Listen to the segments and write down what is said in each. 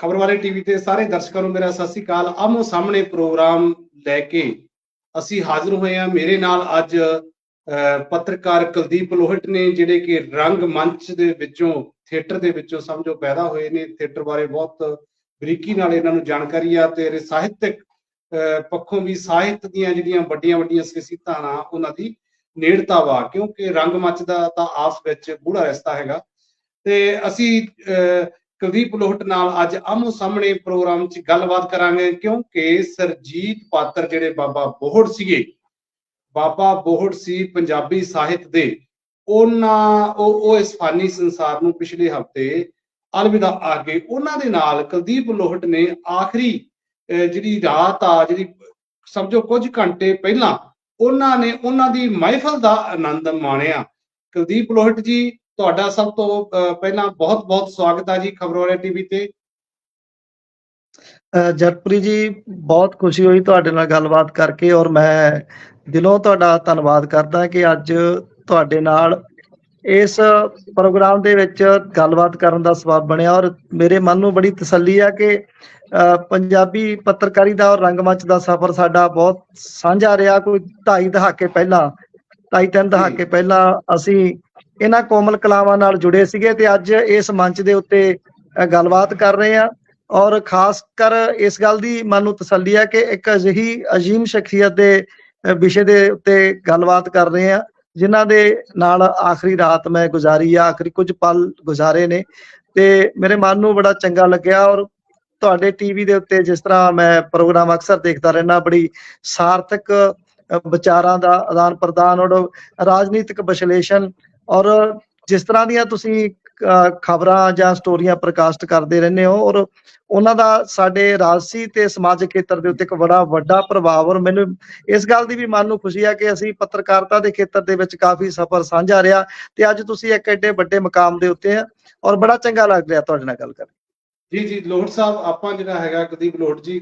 ਖਬਰ ਵਾਲੇ ਟੀਵੀ ਤੇ ਸਾਰੇ ਦਰਸ਼ਕਾਂ ਨੂੰ ਮੇਰਾ ਸਤਿ ਸ੍ਰੀ ਅਕਾਲ। ਆਮੋ ਸਾਹਮਣੇ ਪ੍ਰੋਗਰਾਮ ਲੈ ਕੇ ਅਸੀਂ ਹਾਜ਼ਰ ਹੋਏ ਹਾਂ। ਮੇਰੇ ਨਾਲ ਅੱਜ ਪੱਤਰਕਾਰ ਕੁਲਦੀਪ ਲੋਹਟ ਨੇ ਜਿਹੜੇ ਕਿ ਰੰਗ ਮੰਚ ਦੇ ਵਿੱਚੋਂ ਥੀਏਟਰ ਦੇ ਵਿੱਚੋਂ ਸਮਝੋ ਪੈਦਾ ਹੋਏ ਨੇ। ਥੀਏਟਰ ਬਾਰੇ ਬਹੁਤ ਬਰੀਕੀ ਨਾਲ ਇਹਨਾਂ ਨੂੰ ਜਾਣਕਾਰੀ ਆ ਤੇ ਸਾਹਿਤਕ ਅਹ, ਪੱਖੋਂ ਵੀ ਸਾਹਿਤ ਦੀਆਂ ਜਿਹੜੀਆਂ ਵੱਡੀਆਂ ਵੱਡੀਆਂ ਸਿਆਸਤਾਂ ਆ ਉਹਨਾਂ ਦੀ ਨੇੜਤਾ ਵਾ ਕਿਉਂਕਿ ਰੰਗ ਮੰਚ ਦਾ ਤਾਂ ਆਪਸ ਵਿੱਚ ਗੂੜਾ ਰਿਸ਼ਤਾ ਹੈਗਾ। ਤੇ ਅਸੀਂ ਅਹ, ਕੁਲਦੀਪ ਲੋਹਟ ਨਾਲ ਅੱਜ ਆਮੋ ਸਾਹਮਣੇ ਪ੍ਰੋਗਰਾਮ 'ਚ ਗੱਲਬਾਤ ਕਰਾਂਗੇ ਕਿਉਂਕਿ ਸਰਜੀਤ ਪਾਤਰ ਜਿਹੜੇ ਬਾਬਾ ਬੋਹੜ ਸੀਗੇ ਬਾਬਾ ਬੋਹੜ ਸੀ ਪੰਜਾਬੀ ਸਾਹਿਤ ਦੇ। ਉਹਨਾਂ ਉਹ ਉਹ ਇਸ ਫਾਨੀ ਸੰਸਾਰ ਨੂੰ ਪਿਛਲੇ ਹਫ਼ਤੇ ਅਲਵਿਦਾ ਆ ਗਏ ਉਹਨਾਂ ਦੇ ਨਾਲ ਕੁਲਦੀਪ ਲੋਹਟ ਨੇ ਆਖਰੀ ਅਹ, ਜਿਹੜੀ ਰਾਤ ਆ ਜਿਹੜੀ ਸਮਝੋ ਕੁਝ ਘੰਟੇ ਪਹਿਲਾਂ ਉਹਨਾਂ ਨੇ ਉਹਨਾਂ ਦੀ ਮਹਿਫਲ ਦਾ ਆਨੰਦ ਮਾਣਿਆ। ਕੁਲਦੀਪ ਲੋਹਟ ਜੀ ਤੁਹਾਡਾ ਸਭ ਤੋਂ ਪਹਿਲਾਂ ਬਹੁਤ-ਬਹੁਤ ਸਵਾਗਤ ਹੈ ਜੀ ਖਬਰ ਵਾਲੇ ਟੀਵੀ ਤੇ। ਅ, ਜਗਪ੍ਰੀਤ ਜੀ ਬਹੁਤ ਖੁਸ਼ੀ ਹੋਈ ਤੁਹਾਡੇ ਨਾਲ ਗੱਲਬਾਤ ਕਰਕੇ ਔਰ ਮੈਂ ਦਿਲੋਂ ਤੁਹਾਡਾ ਧੰਨਵਾਦ ਕਰਦਾ ਕਿ ਅੱਜ ਤੁਹਾਡੇ ਨਾਲ ਇਸ ਪ੍ਰੋਗਰਾਮ ਦੇ ਵਿੱਚ ਗੱਲਬਾਤ ਕਰਨ ਦਾ ਸਬਬ ਬਣਿਆ ਔਰ ਮੇਰੇ ਮਨ ਨੂੰ ਬੜੀ ਤਸੱਲੀ ਆ ਕਿ ਪੰਜਾਬੀ ਪੱਤਰਕਾਰੀ ਦਾ ਔਰ ਰੰਗਮੰਚ ਦਾ ਸਫ਼ਰ ਸਾਡਾ ਬਹੁਤ ਸਾਂਝਾ ਰਿਹਾ। ਕੋਈ ਢਾਈ ਦਹਾਕੇ ਪਹਿਲਾਂ ਢਾਈ ਤਿੰਨ ਦਹਾਕੇ ਪਹਿਲਾਂ ਅਸੀਂ ਇਹਨਾਂ ਕੋਮਲ ਕਲਾਵਾਂ ਨਾਲ ਜੁੜੇ ਸੀਗੇ ਤੇ ਅੱਜ ਇਸ ਮੰਚ ਦੇ ਉੱਤੇ ਗੱਲਬਾਤ ਕਰ ਰਹੇ ਆ। ਔਰ ਖਾਸ ਕਰ ਇਸ ਗੱਲ ਦੀ ਮਨ ਨੂੰ ਤਸੱਲੀ ਹੈ ਕਿ ਇੱਕ ਅਜਿਹੀ ਅਜੀਮ ਸ਼ਖਸੀਅਤ ਦੇ ਵਿਸ਼ੇ ਦੇ ਉੱਤੇ ਗੱਲਬਾਤ ਕਰ ਰਹੇ ਆ, ਜਿਨ੍ਹਾਂ ਦੇ ਨਾਲ ਆਖਰੀ ਰਾਤ ਮੈਂ ਗੁਜ਼ਾਰੀ ਆ, ਆਖਰੀ ਕੁਝ ਪਲ ਗੁਜ਼ਾਰੇ ਨੇ। ਤੇ ਮੇਰੇ ਮਨ ਨੂੰ ਬੜਾ ਚੰਗਾ ਲੱਗਿਆ ਔਰ ਤੁਹਾਡੇ ਟੀਵੀ ਦੇ ਉੱਤੇ ਜਿਸ ਤਰ੍ਹਾਂ ਮੈਂ ਪ੍ਰੋਗਰਾਮ ਅਕਸਰ ਦੇਖਦਾ ਰਹਿਣਾ ਬੜੀ ਸਾਰਥਕ ਵਿਚਾਰਾਂ ਦਾ ਆਦਾਨ ਪ੍ਰਦਾਨ ਔਰ ਰਾਜਨੀਤਿਕ ਵਿਸ਼ਲੇਸ਼ਣ ਔਰ ਜਿਸ ਤਰ੍ਹਾਂ ਦੀਆਂ ਤੁਸੀਂ ਖਬਰਾਂ ਜਾਂ ਸਟੋਰੀਆਂ ਪ੍ਰਕਾਸ਼ਿਤ ਕਰਦੇ ਰਹਿੰਦੇ ਹੋ ਔਰ ਉਹਨਾਂ ਦਾ ਸਾਡੇ ਰਾਜਸੀ ਤੇ ਸਮਾਜਿਕ ਖੇਤਰ ਦੇ ਉੱਤੇ ਇੱਕ ਬੜਾ ਵੱਡਾ ਪ੍ਰਭਾਵ ਔਰ ਮੈਨੂੰ ਇਸ ਗੱਲ ਦੀ ਵੀ ਮਨ ਨੂੰ ਖੁਸ਼ੀ ਹੈ ਕਿ ਅਸੀਂ ਪੱਤਰਕਾਰਤਾ ਦੇ ਖੇਤਰ ਦੇ ਵਿੱਚ ਕਾਫੀ ਸਫ਼ਰ ਸਾਂਝਾ ਰਿਹਾ ਤੇ ਅੱਜ ਤੁਸੀਂ ਇੱਕ ਐਡੇ ਵੱਡੇ ਮਕਾਮ ਦੇ ਉੱਤੇ ਆ ਔਰ ਬੜਾ ਚੰਗਾ ਲੱਗ ਰਿਹਾ ਤੁਹਾਡੇ ਨਾਲ ਗੱਲ ਕਰਕੇ। ਜੀ ਜੀ ਲੋਹੜ ਸਾਹਿਬ ਆਪਾਂ ਜਿਹੜਾ ਹੈਗਾ ਕੁਲਦੀਪ ਲੋਹੜ ਜੀ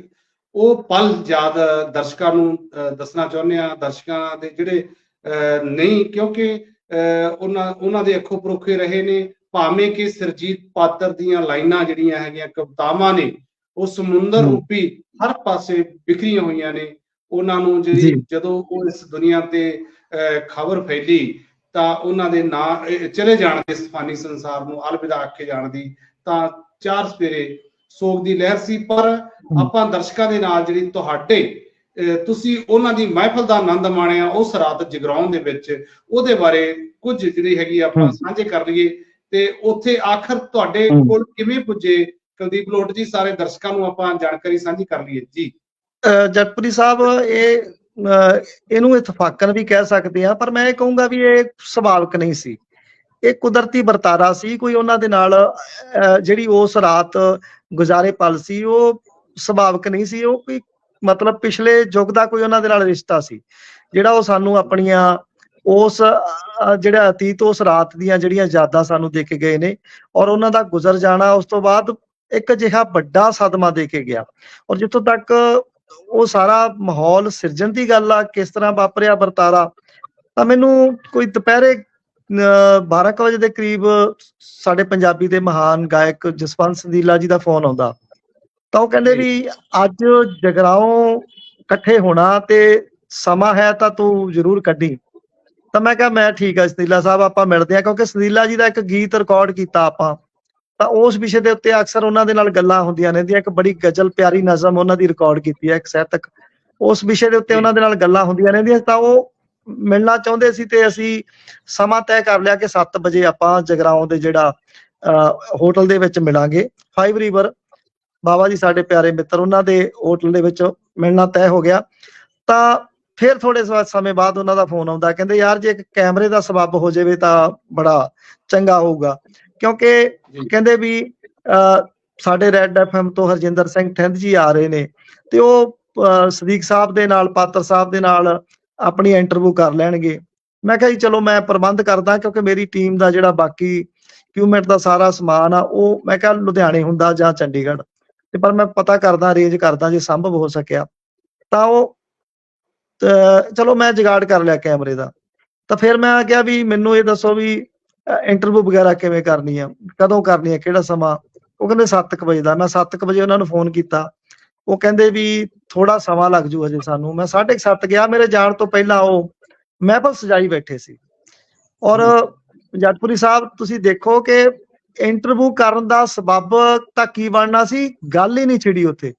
ਉਹ ਪਲ ਯਾਦ ਦਰਸ਼ਕਾਂ ਨੂੰ ਦੱਸਣਾ ਚਾਹੁੰਦੇ ਆ ਦਰਸ਼ਕਾਂ ਦੇ ਜਿਹੜੇ ਅਹ, ਨਹੀਂ ਕਿਉਂਕਿ ਉਹਨਾਂ ਉਹਨਾਂ ਦੇ ਅੱਖੋਂ ਪਰੋਖੇ ਰਹੇ ਨੇ ਭਾਵੇਂ ਕਿ ਸਰਜੀਤ ਪਾਤਰ ਦੀਆਂ ਲਾਈਨਾਂ ਜਿਹੜੀਆਂ ਹੈਗੀਆਂ ਕਵਿਤਾਵਾਂ ਨੇ ਉਹ ਸਮੁੰਦਰ। ਰੂਪੀ ਹਰ ਪਾਸੇ ਵਿਖਰੀਆਂ ਹੋਈਆਂ ਨੇ ਉਹਨਾਂ ਨੂੰ ਜਿਹੜੀ। ਜਦੋਂ ਉਹ ਇਸ ਦੁਨੀਆ ਤੇ ਖਬਰ ਫੈਲੀ ਤਾਂ ਉਹਨਾਂ ਦੇ ਨਾਂ ਚਲੇ ਜਾਣ ਦੇ ਸਫਾਨੀ ਸੰਸਾਰ ਨੂੰ ਅਲਵਿਦਾ ਆਖੇ ਜਾਣ ਦੀ ਤਾਂ ਚਾਰ ਸਵੇਰੇ ਸੋਗ ਦੀ ਲਹਿਰ ਸੀ ਪਰ ਆਪਾਂ ਦਰਸ਼ਕਾਂ ਦੇ ਨਾਲ ਜਿਹੜੀ ਤੁਹਾਡੇ ਤੁਸੀਂ ਉਹਨਾਂ ਦੀ ਮਹਿਫਲ ਦਾ ਆਨੰਦ ਮਾਣਿਆ ਉਸ ਰਾਤ ਜਗਰਾਉਂ ਦੇ ਵਿੱਚ ਉਹਦੇ ਬਾਰੇ ਕੁਝ ਜਿਹੜੀ ਹੈਗੀ ਆਪਾਂ। ਸਾਂਝੇ ਕਰ ਲਈਏ ਤੇ ਉੱਥੇ ਆਖਰ ਤੁਹਾਡੇ। ਕੋਲ ਕਿਵੇਂ ਪੁੱਜੇ ਕੁਲਦੀਪ ਲੋਟ ਜੀ ਸਾਰੇ ਦਰਸ਼ਕਾਂ ਨੂੰ ਆਪਾਂ ਜਾਣਕਾਰੀ ਸਾਂਝੀ ਕਰ ਲਈਏ ਜੀ ਜਗਪ੍ਰੀਤ ਸਾਹਿਬ ਇਹ ਇਹਨੂੰ ਇਤਫਾਕਨ ਵੀ ਕਹਿ ਸਕਦੇ ਆ ਪਰ ਮੈਂ ਇਹ ਕਹੂੰਗਾ ਵੀ ਇਹ ਸੁਭਾਵਿਕ ਨਹੀਂ ਸੀ ਇਹ ਕੁਦਰਤੀ ਵਰਤਾਰਾ ਸੀ ਕੋਈ ਉਹਨਾਂ ਦੇ ਨਾਲ ਜਿਹੜੀ ਉਸ ਰਾਤ ਗੁਜ਼ਾਰੇ ਪਲ ਸੀ ਉਹ ਸੁਭਾਵਿਕ ਨਹੀਂ ਸੀ ਉਹ ਕੋਈ ਮਤਲਬ ਪਿਛਲੇ ਯੁੱਗ ਦਾ ਕੋਈ ਉਹਨਾਂ ਦੇ ਨਾਲ ਰਿਸ਼ਤਾ ਸੀ, ਜਿਹੜਾ ਉਹ ਸਾਨੂੰ ਆਪਣੀਆਂ ਉਸ ਜਿਹੜਾ ਅਤੀਤ ਉਸ ਰਾਤ ਦੀਆਂ ਜਿਹੜੀਆਂ ਯਾਦਾਂ ਸਾਨੂੰ ਦੇ ਕੇ ਗਏ ਨੇ ਔਰ ਉਹਨਾਂ ਦਾ ਗੁਜ਼ਰ ਜਾਣਾ, ਉਸ ਤੋਂ ਬਾਅਦ ਇੱਕ ਅਜਿਹਾ ਵੱਡਾ ਸਦਮਾ ਦੇ ਕੇ ਗਿਆ। ਔਰ ਜਿੱਥੋਂ ਤੱਕ ਉਹ ਸਾਰਾ ਮਾਹੌਲ ਸਿਰਜਣ ਦੀ ਗੱਲ ਆ, ਕਿਸ ਤਰ੍ਹਾਂ ਵਾਪਰਿਆ ਵਰਤਾਰਾ, ਤਾਂ ਮੈਨੂੰ ਕੋਈ ਦੁਪਹਿਰੇ 12 ਕੁ ਵਜੇ ਦੇ ਕਰੀਬ ਸਾਡੇ ਪੰਜਾਬੀ ਦੇ ਮਹਾਨ ਗਾਇਕ ਜਸਵੰਤ ਸੰਧੀਲਾ ਜੀ ਦਾ ਫੋਨ ਆਉਂਦਾ। ਤਾਂ ਉਹ ਕਹਿੰਦੇ। ਵੀ ਅੱਜ ਜਗਰਾਉਂ ਇਕੱਠੇ ਹੋਣਾ ਤੇ ਸਮਾਂ ਹੈ ਤਾਂ ਤੂੰ ਜ਼ਰੂਰ ਕੱਢੀ ਤਾਂ ਮੈਂ ਕਿਹਾ ਮੈਂ ਠੀਕ ਆ ਸੰਦੀਲਾ ਸਾਹਿਬ ਆਪਾਂ ਮਿਲਦੇ ਆ ਕਿਉਂਕਿ ਸੰਦੀਲਾ ਜੀ ਦਾ ਇੱਕ ਗੀਤ ਰਿਕਾਰਡ ਕੀਤਾ ਆਪਾਂ ਤਾਂ ਉਸ ਵਿਸ਼ੇ ਦੇ ਉੱਤੇ ਅਕਸਰ ਉਹਨਾਂ ਦੇ ਨਾਲ ਗੱਲਾਂ ਹੁੰਦੀਆਂ ਰਹਿੰਦੀਆਂ ਇੱਕ ਬੜੀ ਗਜ਼ਲ ਪਿਆਰੀ ਨਜ਼ਮ ਉਹਨਾਂ ਦੀ ਰਿਕਾਰਡ ਕੀਤੀ ਹੈ ਇੱਕ ਸਾਹਿਤਕ ਉਸ ਵਿਸ਼ੇ ਦੇ ਉੱਤੇ। ਉਹਨਾਂ ਦੇ ਨਾਲ ਗੱਲਾਂ ਹੁੰਦੀਆਂ ਰਹਿੰਦੀਆਂ ਤਾਂ ਉਹ ਮਿਲਣਾ ਚਾਹੁੰਦੇ ਸੀ ਤੇ ਅਸੀਂ ਸਮਾਂ ਤੈਅ ਕਰ ਲਿਆ ਕਿ 7 ਵਜੇ ਆਪਾਂ ਜਗਰਾਉਂ ਦੇ ਜਿਹੜਾ ਹੋਟਲ ਦੇ ਵਿੱਚ ਮਿਲਾਂਗੇ ਫਾਈਵ ਰਿਵਰ ਬਾਬਾ ਜੀ ਸਾਡੇ ਪਿਆਰੇ ਮਿੱਤਰ ਉਹਨਾਂ ਦੇ ਹੋਟਲ ਦੇ ਵਿੱਚ ਮਿਲਣਾ ਤੈਅ ਹੋ ਗਿਆ। ਤਾਂ ਫਿਰ ਥੋੜੇ ਸਮੇਂ ਬਾਅਦ ਉਹਨਾਂ ਦਾ ਫੋਨ ਆਉਂਦਾ ਕਹਿੰਦੇ ਯਾਰ ਜੇ ਇੱਕ ਕੈਮਰੇ ਦਾ ਸਬੱਬ ਹੋ ਜਾਵੇ ਤਾਂ ਬੜਾ ਚੰਗਾ ਹੋਊਗਾ। ਕਿਉਂਕਿ। ਕਹਿੰਦੇ ਵੀ ਸਾਡੇ ਰੈੱਡ ਐਫਐਮ ਤੋਂ ਹਰਜਿੰਦਰ ਸਿੰਘ ਠੰਦ ਜੀ ਆ ਰਹੇ ਨੇ ਤੇ ਉਹ ਸਦੀਕ ਸਾਹਿਬ ਦੇ ਨਾਲ ਪਾਤਰ ਸਾਹਿਬ ਦੇ ਨਾਲ ਆਪਣੀ ਇੰਟਰਵਿਊ ਕਰ ਲੈਣਗੇ। ਮੈਂ ਕਿਹਾ ਜੀ ਚਲੋ ਮੈਂ ਪ੍ਰਬੰਧ ਕਰਦਾ ਕਿਉਂਕਿ ਮੇਰੀ ਟੀਮ ਦਾ ਜਿਹੜਾ ਬਾਕੀ ਇਕਵਿਪਮੈਂਟ ਦਾ ਸਾਰਾ ਸਮਾਨ ਆ ਉਹ ਮੈਂ ਕਿਹਾ ਲੁਧਿਆਣੇ ਹੁੰਦਾ ਜਾਂ ਚੰਡੀਗੜ੍ਹ। ਤੇ ਪਰ ਮੈਂ ਪਤਾ ਕਰਦਾ ਅਰੇਂਜ ਕਰਦਾ ਜੇ ਸੰਭਵ ਹੋ ਸਕਿਆ ਤਾਂ ਉਹ ਚਲੋ ਮੈਂ ਜੁਗਾੜ ਕਰ ਲਿਆ ਕੈਮਰੇ ਦਾ। ਤਾਂ ਫਿਰ ਮੈਂ ਕਿਹਾ ਵੀ ਮੈਨੂੰ ਇਹ ਦੱਸੋ ਵੀ ਇੰਟਰਵਿਊ ਵਗੈਰਾ ਕਿਵੇਂ ਕਰਨੀ ਆ ਕਦੋਂ ਕਰਨੀ ਆ ਕਿਹੜਾ ਸਮਾਂ? ਉਹ ਕਹਿੰਦੇ 7:00 ਵਜੇ ਦਾ। ਮੈਂ 7:00 ਵਜੇ ਉਹਨਾਂ ਨੂੰ ਫੋਨ ਕੀਤਾ। ਉਹ ਕਹਿੰਦੇ ਵੀ ਥੋੜਾ ਸਮਾਂ ਲੱਗ ਜੂ ਅਜੇ ਸਾਨੂੰ। ਮੈਂ 7:30 ਗਿਆ। ਮੇਰੇ ਜਾਣ ਤੋਂ ਪਹਿਲਾਂ ਉਹ ਮਹਿਫਲ ਸਜਾਈ ਬੈਠੇ ਸੀ। ਔਰ ਜੱਟਪੁਰੀ ਸਾਹਿਬ ਤੁਸੀਂ ਦੇਖੋ ਕਿ ਇੰਟਰਵਿਊ ਕਰਨ ਦਾ ਸਬੱਬ ਤਾਂ ਕੀ ਬਣਨਾ ਸੀ? ਗੱਲ ਹੀ ਨਹੀਂ ਛਿੜੀ ਉੱਥੇ।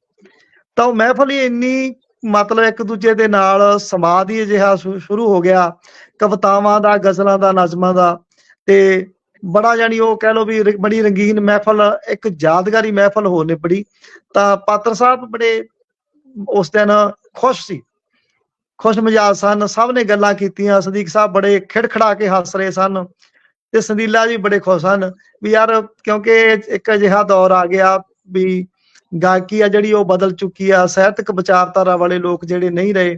ਤਾਂ ਉਹ ਮਹਿਫਲ ਹੀ ਇੰਨੀ ਮਤਲਬ ਇੱਕ ਦੂਜੇ ਦੇ ਨਾਲ ਸਮਾਦ ਹੀ ਅਜਿਹਾ ਸ਼ੁਰੂ ਹੋ ਗਿਆ। ਕਵਿਤਾਵਾਂ ਦਾ, ਗਜ਼ਲਾਂ ਦਾ, ਨਜ਼ਮਾਂ ਦਾ। ਤੇ ਬੜਾ ਜਾਨੀ ਉਹ ਕਹਿ ਲੋ ਵੀ ਬੜੀ ਰੰਗੀਨ ਮਹਿਫਲ, ਇੱਕ ਯਾਦਗਾਰੀ ਮਹਿਫਲ ਹੋ ਨਿਬੜੀ। ਤਾਂ ਪਾਤਰ ਸਾਹਿਬ ਬੜੇ ਉਸ ਦਿਨ ਖੁਸ਼ ਸੀ। ਖੁਸ਼ ਮਿਜਾਜ ਸਨ। ਸਭ ਨੇ ਗੱਲਾਂ ਕੀਤੀਆਂ। ਸਦੀਕ ਸਾਹਿਬ ਬੜੇ ਖਿੜਖੜਾ ਕੇ ਹੱਸ ਰਹੇ ਸਨ। ਤੇ ਸੰਦੀਲਾ ਜੀ ਬੜੇ ਖੁਸ਼ ਹਨ ਵੀ ਯਾਰ ਕਿਉਂਕਿ ਇੱਕ ਅਜਿਹਾ ਦੌਰ ਆ ਗਿਆ ਵੀ ਗਾਇਕੀ ਆ ਜਿਹੜੀ ਉਹ ਬਦਲ ਚੁੱਕੀ ਆ ਸਾਹਿਤਕ ਵਿਚਾਰਧਾਰਾ ਵਾਲੇ ਲੋਕ ਜਿਹੜੇ ਨਹੀਂ ਰਹੇ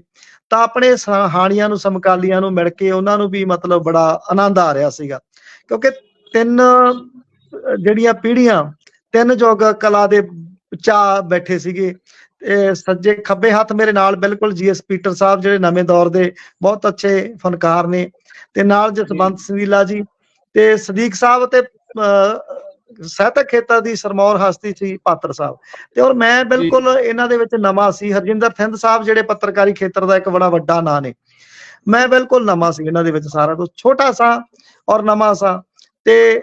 ਤਾਂ ਆਪਣੇ ਹਾਣੀਆਂ ਨੂੰ ਸਮਕਾਲੀਆਂ ਨੂੰ ਮਿਲ ਕੇ ਉਹਨਾਂ ਨੂੰ ਵੀ ਮਤਲਬ ਬੜਾ ਆਨੰਦ ਆ ਰਿਹਾ ਸੀਗਾ। ਕਿਉਂਕਿ ਤਿੰਨ ਜਿਹੜੀਆਂ ਪੀੜ੍ਹੀਆਂ ਤਿੰਨ ਯੁੱਗ ਕਲਾ ਦੇ ਚਾ ਬੈਠੇ ਸੀਗੇ ਤੇ ਸੱਜੇ ਖੱਬੇ ਹੱਥ ਮੇਰੇ ਨਾਲ ਬਿਲਕੁਲ ਜੀਐਸ ਪੀਟਰ ਸਾਹਿਬ ਜਿਹੜੇ ਨਵੇਂ ਦੌਰ ਦੇ ਬਹੁਤ ਅੱਛੇ ਫਨਕਾਰ ਨੇ ਤੇ ਨਾਲ ਜਸਵੰਤ ਸਿੰਧੀਲਾ ਜੀ ਤੇ ਸਦੀਕ ਸਾਹਿਬ ਤੇ ਸਾਹਿਤਕ ਖੇਤਰ ਦੀ ਸਰਮੌਰ ਹਸਤੀ ਸੀ ਪਾਤਰ ਸਾਹਿਬ। ਤੇ ਔਰ ਮੈਂ ਬਿਲਕੁਲ ਇਹਨਾਂ ਦੇ ਵਿੱਚ ਨਵਾਂ ਸੀ। ਹਰਜਿੰਦਰ ਥਿੰਦ ਸਾਹਿਬ ਜਿਹੜੇ ਪੱਤਰਕਾਰੀ ਖੇਤਰ ਦਾ ਇੱਕ ਬੜਾ ਵੱਡਾ ਨਾਂ ਨੇ। ਮੈਂ ਬਿਲਕੁਲ ਨਵਾਂ ਸੀ ਇਹਨਾਂ ਦੇ ਵਿੱਚ ਸਾਰਾ ਤੋਂ ਛੋਟਾ ਸਾਂ ਔਰ ਨਵਾਂ ਸਾਂ। ਤੇ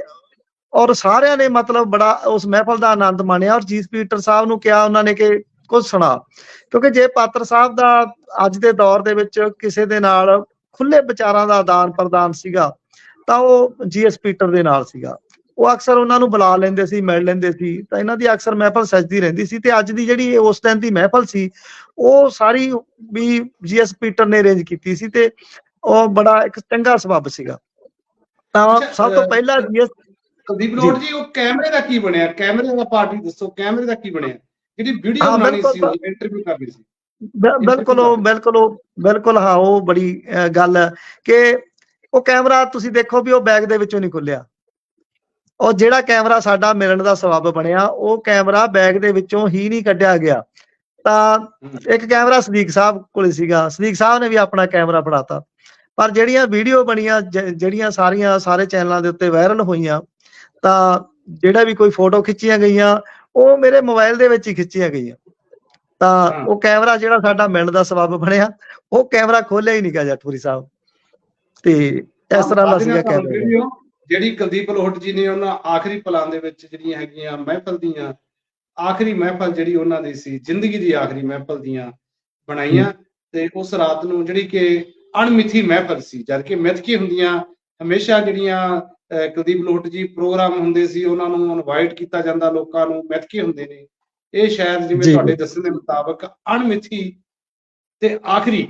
ਔਰ ਸਾਰਿਆਂ ਨੇ ਮਤਲਬ ਬੜਾ ਉਸ ਮਹਿਫਲ ਦਾ ਆਨੰਦ ਮਾਣਿਆ। ਔਰ ਜੀਸ ਪੀਟਰ ਸਾਹਿਬ ਨੂੰ ਕਿਹਾ ਉਹਨਾਂ ਨੇ ਕਿ ਕੁਝ ਸੁਣਾ। ਕਿਉਂਕਿ ਜੇ ਪਾਤਰ ਸਾਹਿਬ ਦਾ ਅੱਜ ਦੇ ਦੌਰ ਦੇ ਵਿੱਚ ਕਿਸੇ ਦੇ ਨਾਲ ਖੁੱਲੇ ਵਿਚਾਰਾਂ ਦਾ ਆਦਾਨ ਪ੍ਰਦਾਨ ਸੀਗਾ ਤਾਂ ਉਹ ਜੀਐਸ ਪੀਟਰ ਦੇ ਨਾਲ ਸੀਗਾ। ਉਹ ਅਕਸਰ ਉਹਨਾਂ ਨੂੰ ਬੁਲਾ ਲੈਂਦੇ ਸੀ ਮਿਲ ਲੈਂਦੇ ਸੀ। ਤਾਂ ਇਹਨਾਂ ਦੀ ਅਕਸਰ ਮਹਿਫਲ ਸਜਦੀ ਰਹਿੰਦੀ ਸੀ ਤੇ ਅੱਜ ਦੀ ਜਿਹੜੀ ਉਸ ਦਿਨ ਦੀ ਮਹਿਫਲ ਸੀ ਉਹ ਸਾਰੀ ਵੀ ਜੀਐਸ ਪੀਟਰ ਨੇ ਅਰੇਂਜ ਕੀਤੀ ਸੀ ਤੇ ਉਹ ਬੜਾ ਇੱਕ ਚੰਗਾ ਸਬੱਬ ਸੀਗਾ। ਤਾਂ ਸਭ ਤੋਂ ਪਹਿਲਾਂ ਜੀਐਸ ਕੁਲਦੀਪ ਲੋਟ ਜੀ ਉਹ ਕੈਮਰੇ ਦਾ ਕੀ ਬਣਿਆ? ਕੈਮਰੇ ਦਾ ਪਾਰਟੀ ਦੱਸੋ ਕੈਮਰੇ ਦਾ ਕੀ ਬਣਿਆ? ਜਿਹੜੀ ਵੀਡੀਓ ਬਣਾਣੀ ਸੀ ਉਹ ਇੰਟਰਵਿਊ ਕਰਨੀ ਸੀ। ਬਿਲਕੁਲ ਬਿਲਕੁਲ ਬਿਲਕੁਲ ਹਾਂ ਉਹ ਬੜੀ ਗੱਲ ਕਿ ਉਹ ਕੈਮਰਾ ਤੁਸੀਂ ਦੇਖੋ ਵੀ ਉਹ ਬੈਗ ਦੇ ਵਿੱਚੋਂ ਨਹੀਂ ਖੁੱਲਿਆ। ਉਹ ਜਿਹੜਾ ਕੈਮਰਾ ਸਾਡਾ ਮਿਲਣ ਦਾ ਸਬੱਬ ਬਣਿਆ ਉਹ ਕੈਮਰਾ ਬੈਗ ਦੇ ਵਿੱਚੋਂ ਹੀ ਨਹੀਂ ਕੱਢਿਆ ਗਿਆ। ਤਾਂ ਇੱਕ ਕੈਮਰਾ ਸਦੀਕ ਸਾਹਿਬ ਕੋਲੇ ਸੀਗਾ। ਸਦੀਕ ਸਾਹਿਬ ਨੇ ਵੀ ਆਪਣਾ ਕੈਮਰਾ ਫੜਾਤਾ ਪਰ ਜਿਹੜੀਆਂ ਵੀਡੀਓ ਬਣੀਆਂ ਜਿਹੜੀਆਂ ਸਾਰੀਆਂ ਸਾਰੇ ਚੈਨਲਾਂ ਦੇ ਉੱਤੇ ਵਾਇਰਲ ਹੋਈਆਂ ਤਾਂ ਜਿਹੜਾ ਵੀ ਕੋਈ ਫੋਟੋ ਖਿੱਚੀਆਂ ਗਈਆਂ ਉਹ ਮੇਰੇ ਮੋਬਾਈਲ ਦੇ ਵਿੱਚ ਹੀ ਖਿੱਚੀਆਂ ਗਈਆਂ। ਤਾਂ। ਉਹ ਕੈਮਰਾ ਜਿਹੜਾ ਸਾਡਾ ਮਿਲਣ ਦਾ ਸਬੱਬ ਬਣਿਆ ਉਹ ਕੈਮਰਾ ਖੋਲਿਆ ਹੀ ਨਹੀਂ ਗਿਆ ਜੱਟਪੁਰੀ ਸਾਹਿਬ। ਤੇ ਇਸ ਤਰ੍ਹਾਂ ਦਾ ਸੀਗਾ ਵੀਡੀਓ ਜਿਹੜੀ ਕੁਲਦੀਪ ਲੋਹਟ ਜੀ ਨੇ ਉਹਨਾਂ ਆਖਰੀ ਪਲਾਂ ਦੇ ਵਿੱਚ ਜਿਹੜੀਆਂ ਹੈਗੀਆਂ ਮਹਿਫਲ ਦੀਆਂ ਆਖਰੀ ਮਹਿਫਲ ਜਿਹੜੀ ਉਹਨਾਂ ਦੀ ਸੀ ਜ਼ਿੰਦਗੀ ਦੀ ਆਖਰੀ ਮਹਿਫਲ ਦੀਆਂ ਬਣਾਈਆਂ ਤੇ ਉਸ ਰਾਤ ਨੂੰ ਜਿਹੜੀ ਕਿ ਅਣਮਿੱਥੀ ਮਹਿਫਲ ਸੀ ਜਦ ਕਿ ਮਿੱਥ ਹੁੰਦੀਆਂ ਹਮੇਸ਼ਾ ਜਿਹੜੀਆਂ ਕੁਲਦੀਪ ਲੋਹਟ ਜੀ ਪ੍ਰੋਗਰਾਮ ਹੁੰਦੇ ਸੀ ਉਹਨਾਂ ਨੂੰ ਇਨਵਾਈਟ ਕੀਤਾ ਜਾਂਦਾ ਲੋਕਾਂ ਨੂੰ ਮਿੱਥ ਹੁੰਦੇ ਨੇ। ਇਹ ਸ਼ਾਇਦ ਜਿਵੇਂ। ਤੁਹਾਡੇ ਦੱਸਣ ਦੇ ਮੁਤਾਬਕ ਅਣਮਿੱਥੀ ਤੇ ਆਖਰੀ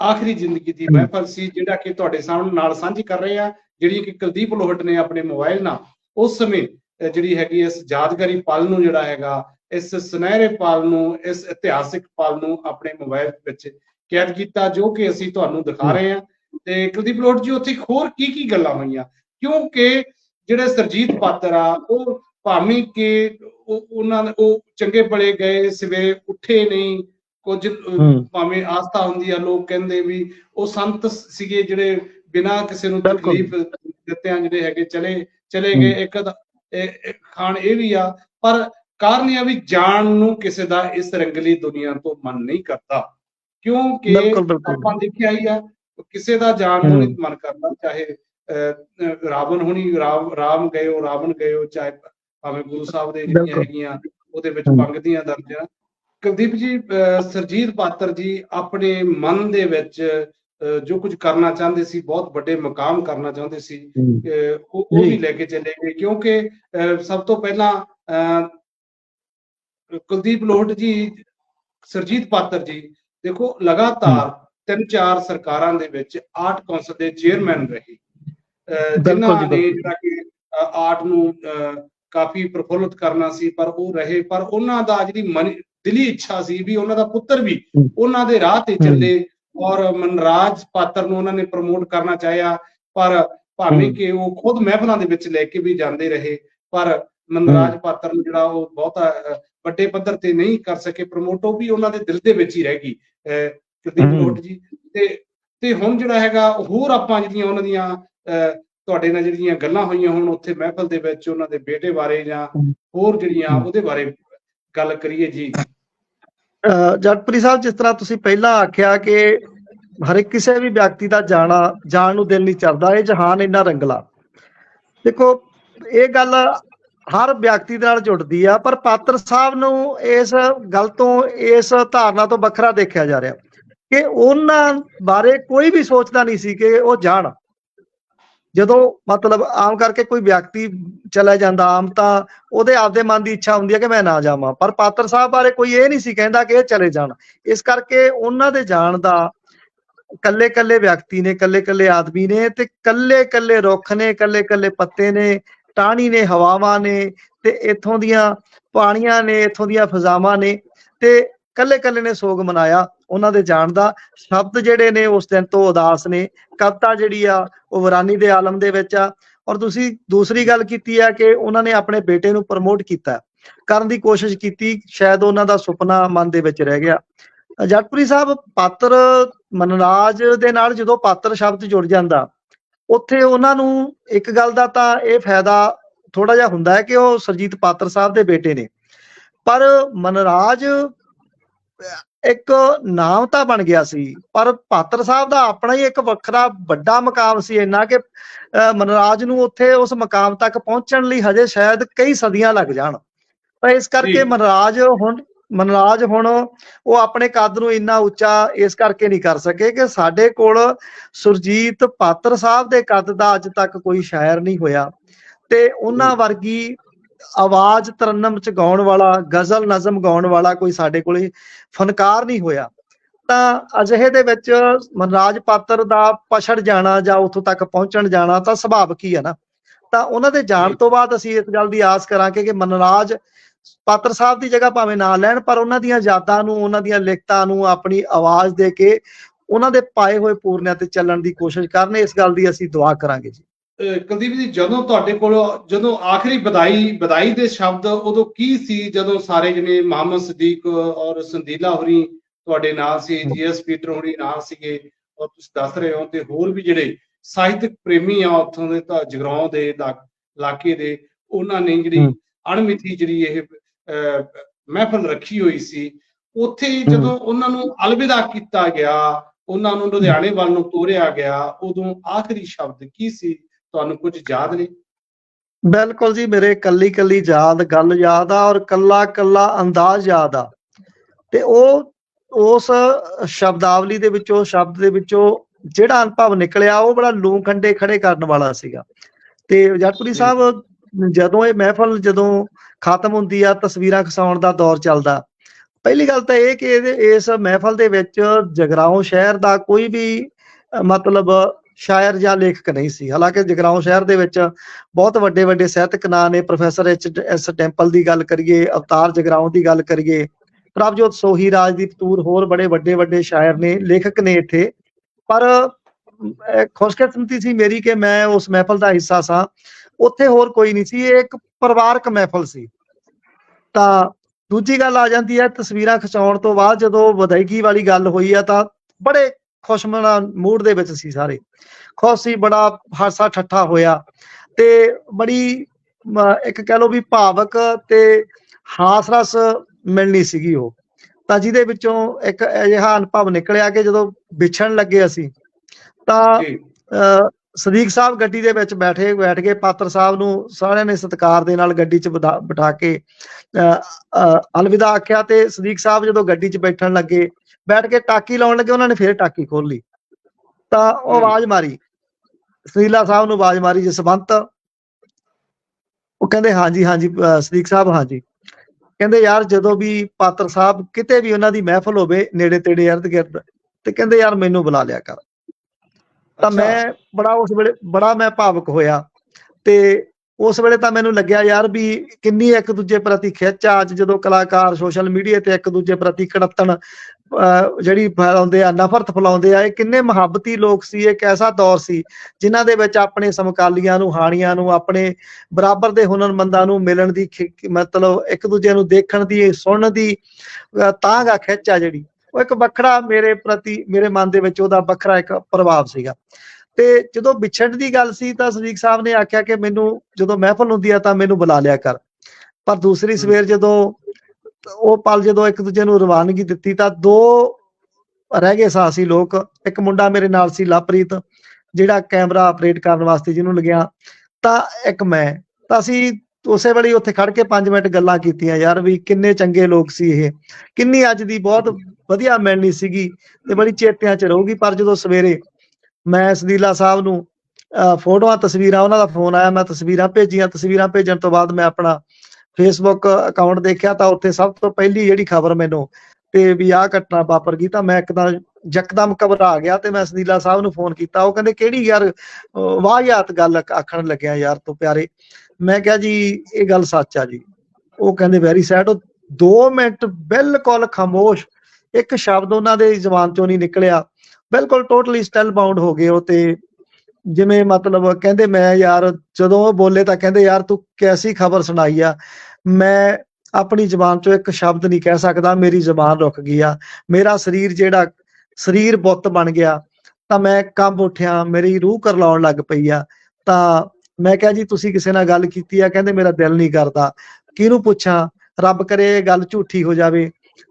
ਆਖਰੀ ਜ਼ਿੰਦਗੀ ਦੀ ਮਹਿਫਲ ਸੀ, ਜਿਹੜਾ ਕਿ ਤੁਹਾਡੇ ਸਾਹਮਣੇ ਨਾਲ ਸਾਂਝੀ ਕਰ ਰਹੇ ਆ ਜਿਹੜੀ ਕਿ ਕੁਲਦੀਪ ਲੋਹਟ ਨੇ ਆਪਣੇ ਮੋਬਾਈਲ ਨਾਲ। ਉਸ ਸਮੇਂ ਜਿਹੜੀ ਹੈਗੀ ਇਸ ਯਾਦਗਾਰੀ ਪਲ ਨੂੰ ਜਿਹੜਾ ਹੈਗਾ, ਇਸ ਸੁਨਹਿਰੇ ਪਲ ਨੂੰ, ਇਸ ਇਤਿਹਾਸਿਕ ਪਲ ਨੂੰ ਆਪਣੇ ਮੋਬਾਈਲ ਵਿੱਚ ਕੈਦ ਕੀਤਾ, ਜੋ ਕਿ ਅਸੀਂ ਤੁਹਾਨੂੰ ਦਿਖਾ ਰਹੇ ਹਾਂ। ਤੇ ਕੁਲਦੀਪ ਲੋਹਟ ਜੀ, ਉੱਥੇ ਹੋਰ ਕੀ ਕੀ ਗੱਲਾਂ ਹੋਈਆਂ? ਕਿਉਂਕਿ ਜਿਹੜੇ ਸਰਜੀਤ ਪਾਤਰ ਆ, ਉਹ ਭਾਵੇਂ ਕਿ ਉਹਨਾਂ ਉਹ ਚੰਗੇ ਬੜੇ ਗਏ, ਸਵੇਰੇ ਉੱਠੇ ਨਹੀਂ ਕੁਝ ਹੂੰ। ਭਾਵੇਂ ਆਸਥਾ ਹੁੰਦੀ ਆ ਲੋਕ ਕਹਿੰਦੇ ਵੀ ਉਹ ਸੰਤ ਸੀਗੇ ਜਿਹੜੇ ਬਿਨਾਂ ਕਿਸੇ ਨੂੰ। ਤਕਲੀਫ ਦਿੱਤਿਆਂ ਜਿਹੜੇ ਹੈਗੇ ਚਲੇ ਚਲੇ ਗਏ ਇੱਕ ਤਾਂ ਇਹ- ਇਹ ਖਾਨ ਇਹ ਵੀ ਆ ਪਰ ਕਾਰਨ ਇਹ ਵੀ ਜਾਣ ਨੂੰ ਕਿਸੇ ਦਾ ਇਸ ਰੰਗਲੀ ਦੁਨੀਆ ਤੋਂ ਮਨ ਨਹੀਂ ਕਰਦਾ ਕਿਉਂਕਿ। ਆਪਾਂ ਦੇਖਿਆ ਹੀ ਆ ਕਿਸੇ ਦਾ ਜਾਣ ਨੂੰ ਹੂੰ। ਨਹੀਂ ਮਨ ਕਰਦਾ ਚਾਹੇ ਰਾਵਣ ਹੁਣੀ ਰਾਮ ਗਏ ਉਹ ਰਾਵਣ ਗਏ ਉਹ ਚਾਹੇ ਭਾਵੇਂ ਗੁਰੂ ਸਾਹਿਬ ਦੇ ਜਿਹੜੀਆਂ। ਹੈਗੀਆਂ ਉਹਦੇ ਵਿੱਚ ਹੂੰ। ਪੰਗਤੀਆਂ ਦਰਜ ਕੁਲਦੀਪ ਜੀ ਸਰਜੀਤ ਪਾਤਰ ਜੀ ਆਪਣੇ ਮਨ ਦੇ ਵਿੱਚ ਜੋ ਕੁਝ ਕਰਨਾ ਚਾਹੁੰਦੇ ਸੀ ਬਹੁਤ ਵੱਡੇ ਮਕਾਮ ਕਰਨਾ ਚਾਹੁੰਦੇ ਸੀ ਉਹ ਉਹ। ਵੀ ਲੈ ਕੇ ਚਲੇ ਗਏ ਕਿਉਂਕਿ ਸਭ ਤੋਂ ਪਹਿਲਾਂ ਕੁਲਦੀਪ ਲੋਹਟ ਜੀ ਸਰਜੀਤ ਪਾਤਰ ਜੀ ਦੇਖੋ ਲਗਾਤਾਰ ਤਿੰਨ ਚਾਰ ਸਰਕਾਰਾਂ ਦੇ ਵਿੱਚ ਆਰਟ ਕੌਂਸਲ ਦੇ ਚੇਅਰਮੈਨ ਰਹੇ ਜਿਨ੍ਹਾਂ ਨੇ। ਜਿਹੜਾ ਕਿ ਆਰਟ ਨੂੰ ਕਾਫੀ ਪ੍ਰਫੁੱਲਤ ਕਰਨਾ ਸੀ ਪਰ ਉਹ ਰਹੇ ਪਰ ਉਹਨਾਂ ਦਾ ਜਿਹੜੀ ਮਨ ਦਿਲੀ ਇੱਛਾ ਸੀ ਵੀ ਉਹਨਾਂ ਦਾ ਪੁੱਤਰ ਵੀ। ਉਹਨਾਂ ਦੇ ਰਾਹ ਤੇ। ਚੱਲੇ ਔਰ ਮਨਰਾਜ ਪਾਤਰ ਨੂੰ ਉਹਨਾਂ ਨੇ ਪ੍ਰਮੋਟ ਕਰਨਾ ਚਾਹਿਆ ਪਰ ਭਾਵੇਂ। ਕਿ ਉਹ ਖੁਦ ਮਹਿਫਲਾਂ ਦੇ ਵਿੱਚ ਲੈ ਕੇ ਵੀ ਜਾਂਦੇ ਰਹੇ ਪਰ ਮਨਰਾਜ ਪਾਤਰ ਨੂੰ ਜਿਹੜਾ ਉਹ ਬਹੁਤਾ ਵੱਡੇ ਪੱਧਰ ਤੇ ਨਹੀਂ ਕਰ ਸਕੇ ਪ੍ਰਮੋਟ ਉਹ ਵੀ ਉਹਨਾਂ ਦੇ ਦਿਲ ਦੇ ਵਿੱਚ ਹੀ ਰਹਿ ਗਈ ਕੁਲਦੀਪ। ਲੋਟ ਜੀ ਤੇ ਤੇ ਹੁਣ ਜਿਹੜਾ ਹੈਗਾ ਹੋਰ ਆਪਾਂ ਜਿਹੜੀਆਂ ਉਹਨਾਂ ਦੀਆਂ ਤੁਹਾਡੇ ਨਾਲ ਜਿਹੜੀਆਂ ਗੱਲਾਂ ਹੋਈਆਂ ਹੁਣ ਉੱਥੇ ਮਹਿਫਲ ਦੇ ਵਿੱਚ ਉਹਨਾਂ ਦੇ ਬੇਟੇ ਬਾਰੇ ਜਾਂ। ਹੋਰ ਜਿਹੜੀਆਂ ਉਹਦੇ ਬਾਰੇ ਗੱਲ ਕਰੀਏ ਜੀ। ਅਹ ਜਗਪ੍ਰੀਤ ਸਾਹਿਬ, ਜਿਸ ਤਰ੍ਹਾਂ ਤੁਸੀਂ ਪਹਿਲਾਂ ਆਖਿਆ ਕਿ ਹਰ ਇੱਕ ਕਿਸੇ ਵੀ ਵਿਅਕਤੀ ਦਾ ਜਾਣਾ, ਜਾਣ ਨੂੰ ਦਿਲ ਨਹੀਂ ਕਰਦਾ ਇਹ ਜਹਾਨ ਇੰਨਾ ਰੰਗਲਾ। ਦੇਖੋ, ਇਹ ਗੱਲ ਹਰ ਵਿਅਕਤੀ ਦੇ ਨਾਲ ਜੁੜਦੀ ਆ, ਪਰ ਪਾਤਰ ਸਾਹਿਬ ਨੂੰ ਇਸ ਗੱਲ ਤੋਂ, ਇਸ ਧਾਰਨਾ ਤੋਂ ਵੱਖਰਾ ਦੇਖਿਆ ਜਾ ਰਿਹਾ ਕਿ ਉਹਨਾਂ ਬਾਰੇ ਕੋਈ ਵੀ ਸੋਚਦਾ ਨਹੀਂ ਸੀ ਕਿ ਉਹ ਜਾਣ। ਜਦੋਂ ਮਤਲਬ ਆਮ ਕਰਕੇ ਕੋਈ ਵਿਅਕਤੀ ਚਲਾ ਜਾਂਦਾ ਆਮ ਤਾਂ ਉਹਦੇ ਆਪਦੇ ਮਨ ਦੀ ਇੱਛਾ ਹੁੰਦੀ ਹੈ ਕਿ ਮੈਂ ਨਾ ਜਾਵਾਂ, ਪਰ ਪਾਤਰ ਸਾਹਿਬ ਬਾਰੇ ਕੋਈ ਇਹ ਨਹੀਂ ਸੀ ਕਹਿੰਦਾ ਕਿ ਇਹ ਚਲੇ ਜਾਣ। ਇਸ ਕਰਕੇ ਉਹਨਾਂ ਦੇ ਜਾਣ ਦਾ ਕੱਲੇ ਕੱਲੇ ਵਿਅਕਤੀ ਨੇ ਕੱਲੇ ਕੱਲੇ ਆਦਮੀ ਨੇ ਤੇ ਕੱਲੇ ਕੱਲੇ ਰੁੱਖ ਨੇ ਕੱਲੇ ਕੱਲੇ ਪੱਤੇ ਨੇ, ਟਾਹਣੀ ਨੇ, ਹਵਾਵਾਂ ਨੇ ਤੇ ਇੱਥੋਂ ਦੀਆਂ ਪਾਣੀਆਂ ਨੇ, ਇੱਥੋਂ ਦੀਆਂ ਫਜ਼ਾਵਾਂ ਨੇ ਤੇ ਕੱਲੇ ਕੱਲੇ ਨੇ ਸੋਗ ਮਨਾਇਆ, ਉਹਨਾਂ ਦੇ ਜਾਣ ਦਾ। ਸ਼ਬਦ ਜਿਹੜੇ ਨੇ ਉਸ ਦਿਨ ਤੋਂ ਉਦਾਸ ਨੇ। ਕਵਿਤਾ ਜਿਹੜੀ ਆ, ਉਹ ਵਰਾਨੀ ਦੇ ਆਲਮ ਦੇ ਵਿੱਚ ਆ। ਔਰ ਤੁਸੀਂ ਦੂਸਰੀ ਗੱਲ ਕੀਤੀ ਆ ਕਿ ਉਹਨਾਂ ਨੇ ਆਪਣੇ ਬੇਟੇ ਨੂੰ ਪ੍ਰਮੋਟ ਕੀਤਾ। ਕਰਨ ਦੀ ਕੋਸ਼ਿਸ਼ ਕੀਤੀ, ਸ਼ਾਇਦ ਉਹਨਾਂ ਦਾ ਸੁਪਨਾ ਮਨ ਦੇ ਵਿੱਚ ਰਹਿ ਗਿਆ। ਜਗਪ੍ਰੀਤ ਸਾਹਿਬ, ਪਾਤਰ ਮਨਰਾਜ ਦੇ ਨਾਲ ਜਦੋਂ ਪਾਤਰ ਸ਼ਬਦ ਜੁੜ ਜਾਂਦਾ, ਉੱਥੇ ਉਹਨਾਂ ਨੂੰ ਇੱਕ ਗੱਲ ਦਾ ਤਾਂ ਇਹ ਫਾਇਦਾ ਥੋੜਾ ਜਿਹਾ ਹੁੰਦਾ ਹੈ ਕਿ ਉਹ ਸਰਜੀਤ ਪਾਤਰ ਸਾਹਿਬ ਦੇ ਬੇਟੇ ਨੇ। ਪਰ ਮਨਰਾਜ ਇੱਕ ਨਾਮ ਤਾਂ ਬਣ ਗਿਆ ਸੀ ਪਰ ਪਾਤਰ ਸਾਹਿਬ ਦਾ ਆਪਣਾ ਹੀ ਇੱਕ ਵੱਖਰਾ ਵੱਡਾ ਮਕਾਮ ਸੀ ਇੰਨਾ ਕਿ ਮਨਰਾਜ ਨੂੰ ਉੱਥੇ ਉਸ ਮਕਾਮ ਤੱਕ ਪਹੁੰਚਣ ਲਈ ਹਜੇ ਸ਼ਾਇਦ ਕਈ ਸਦੀਆਂ ਲੱਗ ਜਾਣ। ਤਾਂ ਇਸ ਕਰਕੇ। ਮਨਰਾਜ ਹੁਣ ਮਨਰਾਜ ਹੁਣ ਉਹ ਆਪਣੇ ਕੱਦ ਨੂੰ ਇੰਨਾ ਉੱਚਾ ਇਸ ਕਰਕੇ ਨਹੀਂ ਕਰ ਸਕੇ ਕਿ ਸਾਡੇ ਕੋਲ ਸੁਰਜੀਤ ਪਾਤਰ ਸਾਹਿਬ ਦੇ ਕੱਦ ਦਾ ਅੱਜ ਤੱਕ ਕੋਈ ਸ਼ਾਇਰ ਨਹੀਂ ਹੋਇਆ। ਤੇ ਉਹਨਾਂ ਵਰਗੀ ਆਵਾਜ਼ ਤਰਨਮ ਚ ਗਾਉਣ ਵਾਲਾ, ਗਜ਼ਲ ਨਜ਼ਮ ਗਾਉਣ ਵਾਲਾ ਕੋਈ ਸਾਡੇ ਕੋਲੇ ਫਨਕਾਰ ਨਹੀਂ ਹੋਇਆ। ਤਾਂ ਅਜਿਹੇ ਦੇ ਵਿੱਚ ਮਨਰਾਜ ਪਾਤਰ ਦਾ ਪਛੜ ਜਾਣਾ ਜਾਂ ਉੱਥੋਂ ਤੱਕ ਪਹੁੰਚਣ ਜਾਣਾ ਤਾਂ ਸੁਭਾਵਿਕ ਹੀ ਹੈ ਨਾ। ਤਾਂ ਉਹਨਾਂ ਦੇ ਜਾਣ ਤੋਂ ਬਾਅਦ ਅਸੀਂ ਇਸ ਗੱਲ ਦੀ ਆਸ ਕਰਾਂਗੇ ਕਿ ਮਨਰਾਜ ਪਾਤਰ ਸਾਹਿਬ ਦੀ ਜਗ੍ਹਾ ਭਾਵੇਂ ਨਾ ਲੈਣ, ਪਰ ਉਹਨਾਂ ਦੀਆਂ ਯਾਦਾਂ ਨੂੰ, ਉਹਨਾਂ ਦੀਆਂ ਲਿਖਤਾਂ ਨੂੰ, ਆਪਣੀ ਆਵਾਜ਼ ਦੇ ਕੇ ਉਹਨਾਂ ਦੇ ਪਾਏ ਹੋਏ ਪੂਰਨਿਆਂ ਤੇ ਚੱਲਣ ਦੀ ਕੋਸ਼ਿਸ਼ ਕਰਨ। ਇਸ ਗੱਲ ਦੀ ਅਸੀਂ ਦੁਆ ਕਰਾਂਗੇ ਜੀ। ਕੁਲਦੀਪ ਜੀ ਜਦੋਂ ਤੁਹਾਡੇ ਕੋਲ ਜਦੋਂ ਆਖਰੀ ਵਧਾਈ ਵਧਾਈ ਦੇ ਸ਼ਬਦ ਉਦੋਂ ਕੀ ਸੀ? ਜਦੋਂ ਸਾਰੇ ਜਣੇ ਮੁਹੰਮਦ ਸਦੀਕ ਔਰ ਸੰਦੀਲਾ ਹੋਰੀ ਤੁਹਾਡੇ ਨਾਲ ਸੀ ਜੀਐਸ ਪੀਟਰ ਹੋਰੀ ਨਾਲ ਸੀਗੇ ਔਰ ਤੁਸੀਂ ਦੱਸ ਰਹੇ ਹੋ ਤੇ ਹੋਰ ਵੀ ਜਿਹੜੇ ਸਾਹਿਤਕ ਪ੍ਰੇਮੀ ਆ ਉੱਥੋਂ ਦੇ ਤਾਂ ਜਗਰਾਉਂ ਦੇ ਇਲਾ- ਇਲਾਕੇ ਦੇ ਉਹਨਾਂ ਨੇ ਜਿਹੜੀ। ਅਣਮਿੱਥੀ ਜਿਹੜੀ ਇਹ ਮਹਿਫਲ ਰੱਖੀ ਹੋਈ ਸੀ ਉੱਥੇ ਜਦੋਂ ਉਹਨਾਂ ਨੂੰ ਅਲਵਿਦਾ ਕੀਤਾ ਗਿਆ ਉਹਨਾਂ ਨੂੰ ਲੁਧਿਆਣੇ ਵੱਲ ਨੂੰ ਤੋਰਿਆ ਗਿਆ ਉਦੋਂ ਆਖਰੀ ਸ਼ਬਦ ਕੀ ਸੀ? ਤੁਹਾਨੂੰ ਕੁਝ ਯਾਦ ਨੇ? ਬਿਲਕੁਲ ਜੀ, ਮੇਰੇ ਕੱਲੀ ਕੱਲੀ ਯਾਦ, ਗੱਲ ਯਾਦ ਆ ਔਰ ਕੱਲਾ ਕੱਲਾ ਅੰਦਾਜ਼ ਯਾਦ ਆ। ਤੇ ਉਹ, ਉਸ ਸ਼ਬਦਾਵਲੀ ਦੇ ਵਿੱਚੋਂ, ਸ਼ਬਦ ਦੇ ਵਿੱਚੋਂ ਜਿਹੜਾ ਅਨੁਭਵ ਨਿਕਲਿਆ, ਉਹ ਬੜਾ ਲੂੰ ਖੜੇ ਕਰਨ ਵਾਲਾ ਸੀਗਾ। ਤੇ ਜਗਪੁਰੀ ਸਾਹਿਬ, ਜਦੋਂ ਇਹ ਮਹਿਫਲ ਜਦੋਂ ਖਤਮ ਹੁੰਦੀ ਆ, ਤਸਵੀਰਾਂ ਖਸਾਉਣ ਦਾ ਦੌਰ ਚੱਲਦਾ। ਪਹਿਲੀ ਗੱਲ ਤਾਂ ਇਹ ਕਿ ਇਸ ਮਹਿਫਲ ਦੇ ਵਿੱਚ ਜਗਰਾਉਂ ਸ਼ਹਿਰ ਦਾ ਕੋਈ ਵੀ ਮਤਲਬ ਸ਼ਾਇਰ ਜਾਂ ਲੇਖਕ ਨਹੀਂ ਸੀ। ਹਾਲਾਂਕਿ ਜਗਰਾਉਂ ਸ਼ਹਿਰ ਦੇ ਵਿੱਚ ਬਹੁਤ ਵੱਡੇ ਵੱਡੇ ਸਾਹਿਤਕ ਨਾਂ ਨੇ। ਪ੍ਰੋਫੈਸਰ ਐਚ ਐਸ ਟੈਂਪਲ ਦੀ ਗੱਲ ਕਰੀਏ, ਅਵਤਾਰ ਜਗਰਾਉਂ ਦੀ ਗੱਲ ਕਰੀਏ, ਪ੍ਰਭਜੋਤ ਸੋਹੀ ਰਾਜਦੀਪ ਤੂਰ ਹੋਰ ਬੜੇ ਵੱਡੇ ਵੱਡੇ ਸ਼ਾਇਰ ਨੇ, ਲੇਖਕ ਨੇ ਇੱਥੇ। ਪਰ ਖੁਸ਼ਕਿਸਮਤੀ ਸੀ ਮੇਰੀ ਕਿ ਮੈਂ ਉਸ ਮਹਿਫਲ ਦਾ ਹਿੱਸਾ ਸਾਂ। ਉੱਥੇ ਹੋਰ ਕੋਈ ਨਹੀਂ ਸੀ, ਇਹ ਇੱਕ ਪਰਿਵਾਰਕ ਮਹਿਫਲ ਸੀ। ਤਾਂ ਦੂਜੀ ਗੱਲ ਆ ਜਾਂਦੀ ਹੈ, ਤਸਵੀਰਾਂ ਖਿਚਾਉਣ ਤੋਂ ਬਾਅਦ ਜਦੋਂ ਵਧਾਈਗੀ ਵਾਲੀ ਗੱਲ ਹੋਈ ਆ ਤਾਂ ਬੜੇ ਖੁਸ਼ਮਨਾ ਮੂਡ ਦੇ ਵਿੱਚ ਸੀ ਸਾਰੇ। ਖੁਸ਼ ਬੜਾ ਹਾਸਾ ਠੱਠਾ ਹੋਇਆ ਤੇ ਬੜੀ ਇੱਕ ਕਹਿ ਲਓ ਵੀ ਭਾਵਕ ਤੇ ਹਾਸ ਰਸ ਮਿਲਣੀ ਸੀਗੀ ਉਹ। ਤਾਂ ਜਿਹਦੇ ਵਿੱਚੋਂ ਇੱਕ ਅਜਿਹਾ ਅਨੁਭਵ ਨਿਕਲਿਆ ਕਿ ਜਦੋਂ ਵਿਛੜਨ ਲੱਗੇ ਅਸੀਂ ਤਾਂ ਸਦੀਕ ਸਾਹਿਬ ਗੱਡੀ ਦੇ ਵਿੱਚ ਬੈਠੇ ਬੈਠ ਕੇ ਪਾਤਰ ਸਾਹਿਬ ਨੂੰ ਸਾਰਿਆਂ ਨੇ ਸਤਿਕਾਰ ਦੇ ਨਾਲ ਗੱਡੀ 'ਚ ਬਿਠਾ ਕੇ ਅਲਵਿਦਾ ਆਖਿਆ ਤੇ ਸਦੀਕ ਸਾਹਿਬ ਜਦੋਂ ਗੱਡੀ 'ਚ ਬੈਠਣ ਲੱਗੇ ਬੈਠ ਕੇ ਟਾਕੀ ਲਾਉਣ ਲੱਗੇ ਉਹਨਾਂ ਨੇ ਫੇਰ ਟਾਕੀ ਖੋਲ ਲਈ। ਤਾਂ ਉਹ। ਆਵਾਜ਼ ਮਾਰੀ। ਸਰੀਲਾ ਸਾਹਿਬ ਨੂੰ ਆਵਾਜ਼ ਮਾਰੀ ਜਸਵੰਤ। ਉਹ ਕਹਿੰਦੇ ਹਾਂਜੀ ਹਾਂਜੀ ਸਦੀਕ ਸਾਹਿਬ ਹਾਂਜੀ। ਕਹਿੰਦੇ ਯਾਰ ਜਦੋਂ ਵੀ ਪਾਤਰ ਸਾਹਿਬ ਕਿਤੇ ਵੀ ਉਹਨਾਂ ਦੀ ਮਹਿਫਲ ਹੋਵੇ ਨੇੜੇ ਤੇੜੇ ਇਰਦ ਗਿਰਦ ਤੇ ਕਹਿੰਦੇ ਯਾਰ ਮੈਨੂੰ ਬੁਲਾ ਲਿਆ ਕਰ ਤਾਂ। ਮੈਂ ਬੜਾ ਉਸ ਵੇਲੇ ਬੜਾ ਮੈਂ ਭਾਵਕ ਹੋਇਆ ਤੇ ਉਸ ਵੇਲੇ ਤਾਂ ਮੈਨੂੰ ਲੱਗਿਆ ਯਾਰ ਵੀ ਕਿੰਨੀ ਇੱਕ ਦੂਜੇ ਪ੍ਰਤੀ ਖਿੱਚ ਆ ਅੱਜ ਜਦੋਂ ਕਲਾਕਾਰ ਸੋਸ਼ਲ ਮੀਡੀਆ ਤੇ ਇੱਕ ਦੂਜੇ ਪ੍ਰਤੀ ਕੜਤਣ ਜਿਹੜੀ ਫੈਲਾਉਂਦੇ ਆ ਨਫ਼ਰਤ ਫੈਲਾਉਂਦੇ ਆ ਇਹ ਕਿੰਨੇ ਮੁਹੱਬਤੀ ਲੋਕ ਸੀ ਇਹ ਕੈਸਾ ਦੌਰ ਸੀ ਜਿਨ੍ਹਾਂ ਦੇ ਵਿੱਚ ਆਪਣੇ ਸਮਕਾਲੀਆਂ ਨੂੰ ਹਾਣੀਆਂ ਨੂੰ ਆਪਣੇ ਬਰਾਬਰ ਦੇ ਹੁਨਰਮੰਦਾਂ ਨੂੰ ਮਿਲਣ ਦੀ ਮਤਲਬ ਇੱਕ ਦੂਜੇ ਨੂੰ ਦੇਖਣ ਦੀ ਸੁਣਨ ਦੀ ਆ ਖਿੱਚ ਆ ਜਿਹੜੀ ਉਹ ਇੱਕ ਵੱਖਰਾ ਮੇਰੇ ਪ੍ਰਤੀ ਮੇਰੇ ਮਨ ਦੇ ਵਿੱਚ ਉਹਦਾ ਵੱਖਰਾ ਇੱਕ ਪ੍ਰਭਾਵ ਸੀਗਾ। ਤੇ ਜਦੋਂ ਵਿਛੜ ਦੀ ਗੱਲ ਸੀ ਤਾਂ ਸਦੀਕ ਸਾਹਿਬ ਨੇ ਆਖਿਆ ਕਿ ਮੈਨੂੰ ਜਦੋਂ ਮਹਿਫਲ ਹੁੰਦੀ ਆ ਤਾਂ ਮੈਨੂੰ ਬੁਲਾ ਲਿਆ ਕਰ। ਪਰ ਦੂਸਰੀ ਸਵੇਰ ਜਦੋਂ ਉਹ ਪਲ ਜਦੋਂ ਇੱਕ ਦੂਜੇ ਨੂੰ ਰਵਾਨਗੀ ਦਿੱਤੀ ਤਾਂ ਦੋ ਰਹਿ ਗਏ ਸਾਹਸੀ ਲੋਕ। ਇੱਕ ਮੁੰਡਾ ਮੇਰੇ ਨਾਲ ਸੀ ਲਵਪ੍ਰੀਤ ਜਿਹੜਾ ਕੈਮਰਾ ਆਪਰੇਟ ਕਰਨ ਵਾਸਤੇ ਜਿਹਨੂੰ ਲੱਗਿਆ। ਤਾਂ ਇੱਕ ਮੈਂ। ਤਾਂ ਅਸੀਂ ਉਸੇ ਵੇਲੇ ਉੱਥੇ ਖੜ ਕੇ 5 ਮਿੰਟ ਗੱਲਾਂ ਕੀਤੀਆਂ, ਯਾਰ ਵੀ ਕਿੰਨੇ ਚੰਗੇ ਲੋਕ ਸੀ ਇਹ। ਕਿੰਨੀ ਅੱਜ ਦੀ ਬਹੁਤ ਵਧੀਆ ਮਿਲਣੀ ਸੀਗੀ ਤੇ ਬੜੀ ਚੇਤਿਆਂ ਚ ਰਹੂਗੀ, ਪਰ ਜਦੋਂ ਸਵੇਰੇ ਮੈਂ ਸਦੀਲਾ ਸਾਹਿਬ ਨੂੰ ਫੋਟੋਆਂ, ਤਸਵੀਰਾਂ, ਉਹਨਾਂ ਦਾ ਫੋਨ ਆਇਆ, ਮੈਂ ਤਸਵੀਰਾਂ ਭੇਜੀਆਂ, ਤਸਵੀਰਾਂ ਭੇਜਣ ਤੋਂ ਬਾਅਦ ਮੈਂ ਆਪਣਾ ਫੇਸਬੁੱਕ ਅਕਾਊਂਟ ਦੇਖਿਆ ਤਾਂ ਉੱਥੇ ਸਭ ਤੋਂ ਪਹਿਲੀ ਜਿਹੜੀ ਖਬਰ ਮੈਨੂੰ ਤੇ ਵੀ ਆਹ ਘਟਨਾ ਵਾਪਰ ਗਈ ਤਾਂ ਮੈਂ ਇੱਕਦਮ ਯਕਦਮ ਘਬਰਾ ਗਿਆ ਤੇ ਮੈਂ ਸਦੀਲਾ ਸਾਹਿਬ ਨੂੰ ਫੋਨ ਕੀਤਾ। ਉਹ ਕਹਿੰਦੇ, ਕਿਹੜੀ ਯਾਰ ਵਾਹ ਯਾਤ ਗੱਲ ਆਖਣ ਲੱਗਿਆ ਯਾਰ ਤੂੰ ਪਿਆਰੇ। ਮੈਂ ਕਿਹਾ ਜੀ, ਇਹ ਗੱਲ ਸੱਚ ਆ ਜੀ। ਉਹ ਕਹਿੰਦੇ, ਵੈਰੀ ਸੈਡ। ਉਹ 2 ਮਿੰਟ ਬਿਲਕੁਲ ਖਾਮੋਸ਼, ਇੱਕ ਸ਼ਬਦ ਉਹਨਾਂ ਦੇ ਜ਼ੁਬਾਨ ਚੋਂ ਨਹੀਂ ਨਿਕਲਿਆ। ਬਿਲਕੁਲ ਟੋਟਲੀ ਸਟਿਲ ਬਾਉਂਡ ਹੋ ਗਏ ਉਹ ਤੇ ਜਿਵੇਂ ਮਤਲਬ ਕਹਿੰਦੇ, ਮੈਂ ਯਾਰ ਜਦੋਂ ਉਹ ਬੋਲੇ ਤਾਂ ਕਹਿੰਦੇ, ਯਾਰ ਤੂੰ ਕੈਸੀ ਖਬਰ ਸੁਣਾਈ ਆ? ਮੈਂ ਆਪਣੀ ਜ਼ੁਬਾਨ ਚੋਂ ਇੱਕ ਸ਼ਬਦ ਨਹੀਂ ਕਹਿ ਸਕਦਾ। ਮੇਰੀ ਜ਼ੁਬਾਨ ਰੁਕ ਗਈ ਆ। ਮੇਰਾ ਸਰੀਰ ਜਿਹੜਾ, ਸਰੀਰ ਬੁੱਤ ਬਣ ਗਿਆ। ਤਾਂ ਮੈਂ ਕੰਬ ਉੱਠਿਆ, ਮੇਰੀ ਰੂਹ ਕਰਲਾਉਣ ਲੱਗ ਪਈ ਆ। ਤਾਂ ਮੈਂ ਕਿਹਾ ਜੀ, ਤੁਸੀਂ ਕਿਸੇ ਨਾਲ ਗੱਲ ਕੀਤੀ ਆ, ਕਹਿੰਦੇ ਮੇਰਾ ਦਿਲ ਨਹੀਂ ਕਰਦਾ। ਕਿਹਨੂੰ ਪੁੱਛਾਂ? ਰੱਬ ਕਰੇ ਇਹ ਗੱਲ ਝੂਠੀ ਹੋ ਜਾਵੇ।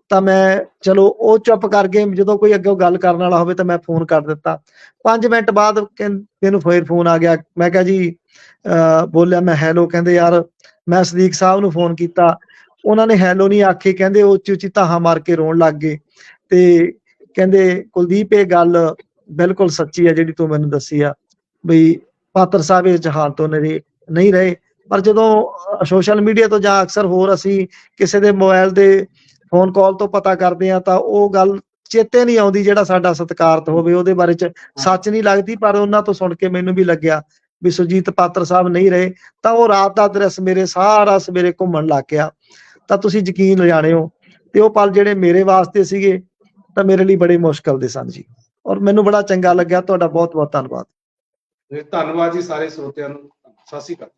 ਤਾਂ ਮੈਂ, ਚਲੋ, ਉਹ ਚੁੱਪ ਕਰ ਗਏ ਜਦੋਂ ਕੋਈ ਅੱਗੇ ਗੱਲ ਕਰਨ ਵਾਲਾ ਹੋਵੇ ਤਾਂ ਮੈਂ ਫੋਨ ਕਰ ਦਿੱਤਾ। 5 ਮਿੰਟ ਬਾਅਦ ਮੈਨੂੰ ਫੇਰ ਫੋਨ ਆ ਗਿਆ। ਮੈਂ ਕਿਹਾ ਜੀ, ਅਹ, ਬੋਲਿਆ, ਮੈਂ ਹੈਲੋ, ਕਹਿੰਦੇ ਯਾਰ, ਮੈਂ ਸਦੀਕ ਸਾਹਿਬ ਨੂੰ ਫੋਨ ਕੀਤਾ। ਉਹਨਾਂ ਨੇ ਹੈਲੋ ਨਹੀਂ ਆਖੇ, ਕਹਿੰਦੇ ਉਹ ਉੱਚੀ ਉੱਚੀ ਧਾਹਾਂ ਮਾਰ ਕੇ ਰੋਣ ਲੱਗ ਗਏ। ਤੇ ਕਹਿੰਦੇ, ਕੁਲਦੀਪ, ਇਹ ਗੱਲ ਬਿਲਕੁਲ ਸੱਚੀ ਆ ਜਿਹੜੀ ਤੂੰ ਮੈਨੂੰ ਦੱਸੀ ਆ। ਬਈ ਪਾਤਰ ਸਾਹਿਬ ਇਸ ਜਹਾਨ ਤੋਂ ਨਹੀਂ ਨਹੀਂ ਰਹੇ। ਪਰ ਜਦੋਂ ਸੋਸ਼ਲ ਮੀਡੀਆ ਤੋਂ ਜਾਂ ਅਕਸਰ ਹੋਰ ਅਸੀਂ ਕਿਸੇ ਦੇ ਮੋਬਾਈਲ ਦੇ ਫੋਨ ਕਾਲ ਤੋਂ ਪਤਾ ਕਰਦੇ ਆ ਤਾਂ ਉਹ ਗੱਲ ਚੇਤੇ ਨਹੀਂ ਆਉਂਦੀ ਜਿਹੜਾ ਸਾਡਾ ਸਤਿਕਾਰਤ ਹੋਵੇ। ਉਹਦੇ ਬਾਰੇ ਚ ਸੱਚ ਨਹੀਂ ਲੱਗਦੀ ਪਰ ਉਹਨਾਂ ਤੋਂ ਸੁਣ ਕੇ ਮੈਨੂੰ ਵੀ ਲੱਗਿਆ ਵੀ ਸੁਜੀਤ ਪਾਤਰ ਸਾਹਿਬ ਨਹੀਂ ਰਹੇ। ਤਾਂ ਉਹ ਰਾਤ ਦਾ ਦ੍ਰਿਸ਼ ਮੇਰੇ ਸਾਰਾ ਸਵੇਰੇ ਘੁੰਮਣ ਲੱਗ ਗਿਆ। ਤਾਂ ਤੁਸੀਂ ਯਕੀਨ ਜਾਣਿਓ ਤੇ ਉਹ ਪਲ ਜਿਹੜੇ ਮੇਰੇ ਵਾਸਤੇ ਸੀਗੇ ਤਾਂ ਮੇਰੇ ਲਈ ਬੜੇ ਮੁਸ਼ਕਲ ਦੇ ਸਨ ਜੀ। ਔਰ ਮੈਨੂੰ ਬੜਾ ਚੰਗਾ ਲੱਗਿਆ। ਤੁਹਾਡਾ ਬਹੁਤ ਬਹੁਤ ਧੰਨਵਾਦ। ਧੰਨਵਾਦ ਜੀ ਸਾਰੇ ਸਰੋਤਿਆਂ ਨੂੰ। ਸਤਿ ਸ਼੍ਰੀ ਅਕਾਲ